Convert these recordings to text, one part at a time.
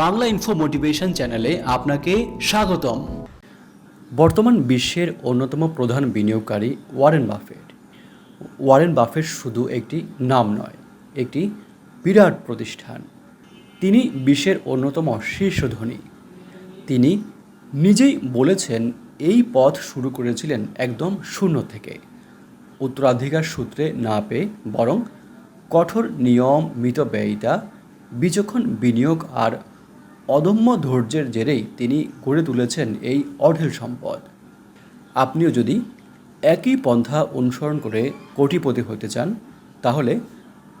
Bangla info motivation চ্যানেলে আপনাকে স্বাগতম। বর্তমান বিশ্বের অন্যতম প্রধান বিনিয়োগকারী ওয়ারেন বাফেট ওয়ারেন বাফেট শুধু একটি নাম নয়, একটি বিরাট প্রতিষ্ঠান। তিনি বিশ্বের অন্যতম শীর্ষ ধনী। তিনি নিজেই বলেছেন, এই পথ শুরু করেছিলেন একদম শূন্য থেকে। উত্তরাধিকার সূত্রে না পেয়ে বরং কঠোর নিয়ম, মিতব্যয়িতা, বিচক্ষণ বিনিয়োগ আর অদম্য ধৈর্যের জেরেই তিনি গড়ে তুলেছেন এই অঢেল সম্পদ। আপনিও যদি একই পন্থা অনুসরণ করে কোটিপতি হতে চান, তাহলে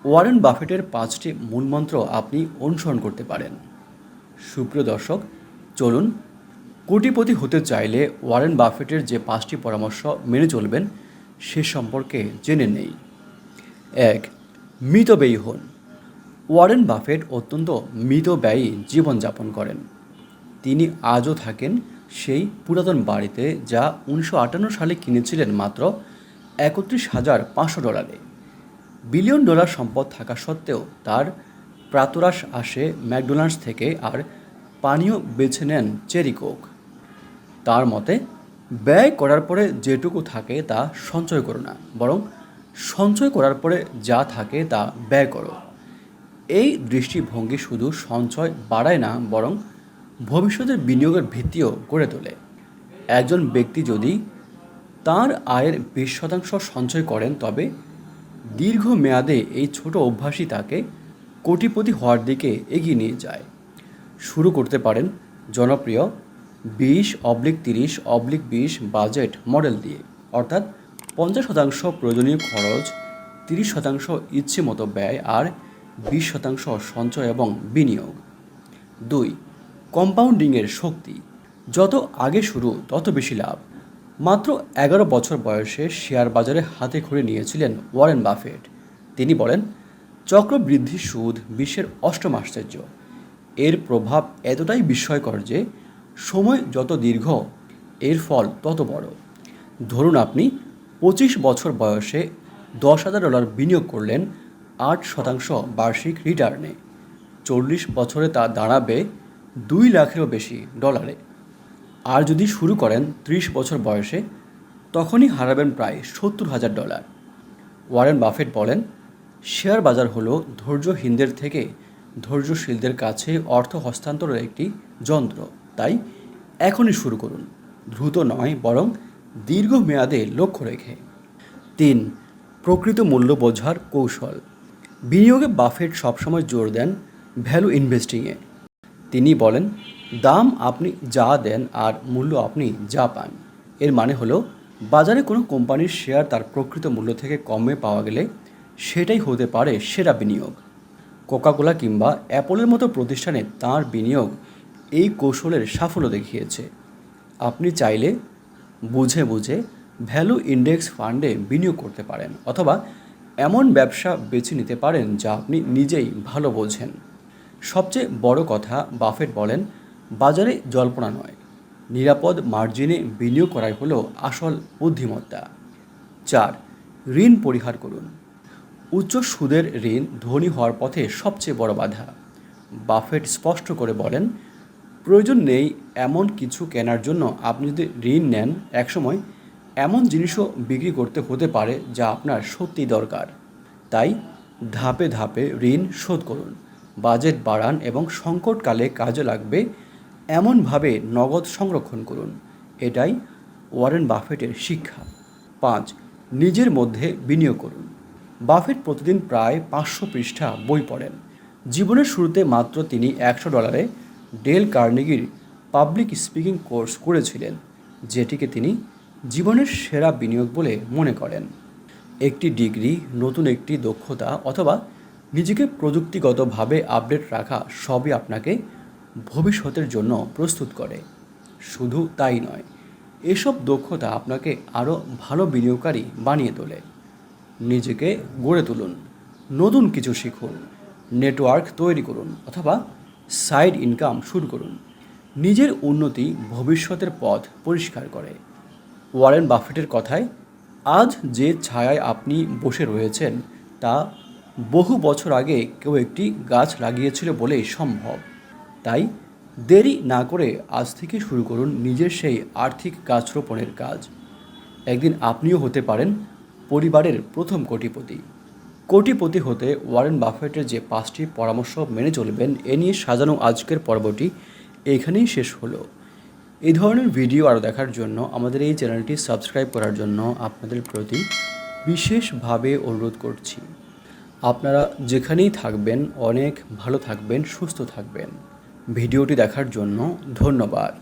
ওয়ারেন বাফেটের পাঁচটি মূলমন্ত্র আপনি অনুসরণ করতে পারেন। সুপ্রিয় দর্শক, চলুন, কোটিপতি হতে চাইলে ওয়ারেন বাফেটের যে পাঁচটি পরামর্শ মেনে চলবেন, সে সম্পর্কে জেনে নেই। এক, মিতব্যয়ী হন। ওয়ারেন বাফেট অত্যন্ত মৃত ব্যয়ী জীবনযাপন করেন। তিনি আজও থাকেন সেই পুরাতন বাড়িতে যা উনিশশো আটান্ন সালে কিনেছিলেন মাত্র একত্রিশ হাজার পাঁচশো ডলারে। বিলিয়ন ডলার সম্পদ থাকা সত্ত্বেও তার প্রাতরাশ আসে ম্যাকডোনাল্ডস থেকে আর পানীয় বেছে নেন চেরি কোক। তার মতে, ব্যয় করার পরে যেটুকু থাকে তা সঞ্চয় করো না, বরং সঞ্চয় করার পরে যা থাকে তা ব্যয় করো। এই দৃষ্টিভঙ্গি শুধু সঞ্চয় বাড়ায় না, বরং ভবিষ্যতের বিনিয়োগের ভিত্তিও গড়ে তোলে। একজন ব্যক্তি যদি তার আয়ের বিশ শতাংশ সঞ্চয় করেন, তবে দীর্ঘ মেয়াদে এই ছোট অভ্যাসই তাকে কোটিপতি হওয়ার দিকে এগিয়ে নিয়ে যায়। শুরু করতে পারেন জনপ্রিয় বিশ অবলিক তিরিশ অবলিক বিশ বাজেট মডেল দিয়ে। অর্থাৎ পঞ্চাশ শতাংশ প্রয়োজনীয় খরচ, তিরিশ শতাংশ ইচ্ছে মতো ব্যয়, আর বিশ শতাংশ সঞ্চয় এবং বিনিয়োগ। দুই, কম্পাউন্ডিংয়ের শক্তি। যত আগে শুরু, তত বেশি লাভ। মাত্র এগারো বছর বয়সে শেয়ার বাজারে হাতে খড়ি নিয়েছিলেন ওয়ারেন বাফেট। তিনি বলেন, চক্রবৃদ্ধি সুদ বিশ্বের অষ্টম আশ্চর্য। এর প্রভাব এতটাই বিস্ময়কর যে, সময় যত দীর্ঘ, এর ফল তত বড়। ধরুন আপনি পঁচিশ বছর বয়সে দশ হাজার ডলার বিনিয়োগ করলেন আট শতাংশ বার্ষিক রিটার্নে চল্লিশ বছরে তা দাঁড়াবে দুই লাখেরও বেশি ডলারে। আর যদি শুরু করেন ত্রিশ বছর বয়সে, তখনই হারাবেন প্রায় সত্তর হাজার ডলার। ওয়ারেন বাফেট বলেন, শেয়ার বাজার হলো ধৈর্যহীনদের থেকে ধৈর্যশীলদের কাছে অর্থ হস্তান্তরের একটি যন্ত্র। তাই এখনই শুরু করুন। দ্রুত নয়, বরং দীর্ঘমেয়াদে লক্ষ্য রেখে। তিন, প্রকৃত মূল্য বোঝার কৌশল। বিনিয়োগে বাফেট সবসময় জোর দেন ভ্যালু ইনভেস্টিংয়ে। তিনি বলেন, দাম আপনি যা দেন আর মূল্য আপনি যা পান। এর মানে হলো, বাজারে কোনো কোম্পানির শেয়ার তার প্রকৃত মূল্য থেকে কমে পাওয়া গেলে সেটাই হতে পারে সেরা বিনিয়োগ। কোকাকোলা কিংবা অ্যাপলের মতো প্রতিষ্ঠানে তার বিনিয়োগ এই কৌশলের সাফল্য দেখিয়েছে। আপনি চাইলে বুঝে বুঝে ভ্যালু ইন্ডেক্স ফান্ডে বিনিয়োগ করতে পারেন অথবা এমন ব্যবসা বেছে নিতে পারেন যা আপনি নিজেই ভালো বোঝেন। সবচেয়ে বড় কথা বাফেট বলেন, বাজারে জল্পনা নয়। নিরাপদ মার্জিনে বিনিয়োগ করাই হলো আসল বুদ্ধিমত্তা। চার, ঋণ পরিহার করুন। উচ্চ সুদের ঋণ ধনী হওয়ার পথে সবচেয়ে বড় বাধা। বাফেট স্পষ্ট করে বলেন, প্রয়োজন নেই এমন কিছু কেনার জন্য আপনি যদি ঋণ নেন একসময় এমন জিনিসও বিক্রি করতে হতে পারে যা আপনার সত্যি দরকার। তাই ধাপে ধাপে ঋণ শোধ করুন। বাজেট বাড়ান এবং সংকটকালে কাজে লাগবে এমনভাবে নগদ সংরক্ষণ করুন। এটাই ওয়ারেন বাফেটের শিক্ষা। পাঁচ, নিজের মধ্যে বিনিয়োগ করুন। বাফেট প্রতিদিন প্রায় পাঁচশো পৃষ্ঠা বই পড়েন। জীবনের শুরুতে মাত্র তিনি একশো ডলারে ডেল কার্নেগির পাবলিক স্পিকিং কোর্স করেছিলেন, যেটিকে তিনি জীবনের সেরা বিনিয়োগ বলে মনে করেন। একটি ডিগ্রি, নতুন একটি দক্ষতা অথবা নিজেকে প্রযুক্তিগতভাবে আপডেট রাখা সবই আপনাকে ভবিষ্যতের জন্য প্রস্তুত করে। শুধু তাই নয়, এসব দক্ষতা আপনাকে আরও ভালো বিনিয়োগকারী বানিয়ে তোলে। নিজেকে গড়ে তুলুন, নতুন কিছু শিখুন, নেটওয়ার্ক তৈরি করুন অথবা সাইড ইনকাম শুরু করুন। নিজের উন্নতি ভবিষ্যতের পথ পরিষ্কার করে। ওয়ারেন বাফেটের কথায়, আজ যে ছায়ায় আপনি বসে রয়েছেন, তা বহু বছর আগে কেউ একটি গাছ লাগিয়েছিল বলেই সম্ভব। তাই দেরি না করে আজ থেকে শুরু করুন নিজের সেই আর্থিক গাছ রোপণের কাজ। একদিন আপনিও হতে পারেন পরিবারের প্রথম কোটিপতি। কোটিপতি হতে ওয়ারেন বাফেটের যে পাঁচটি পরামর্শ মেনে চলবেন, এ নিয়ে সাজানো আজকের পর্বটি এখানেই শেষ হলো। এই ধরনের ভিডিও আরও দেখার জন্য আমাদের এই চ্যানেলটি সাবস্ক্রাইব করার জন্য আপনাদের প্রতি বিশেষভাবে অনুরোধ করছি। আপনারা যেখানেই থাকবেন, অনেক ভালো থাকবেন, সুস্থ থাকবেন। ভিডিওটি দেখার জন্য ধন্যবাদ।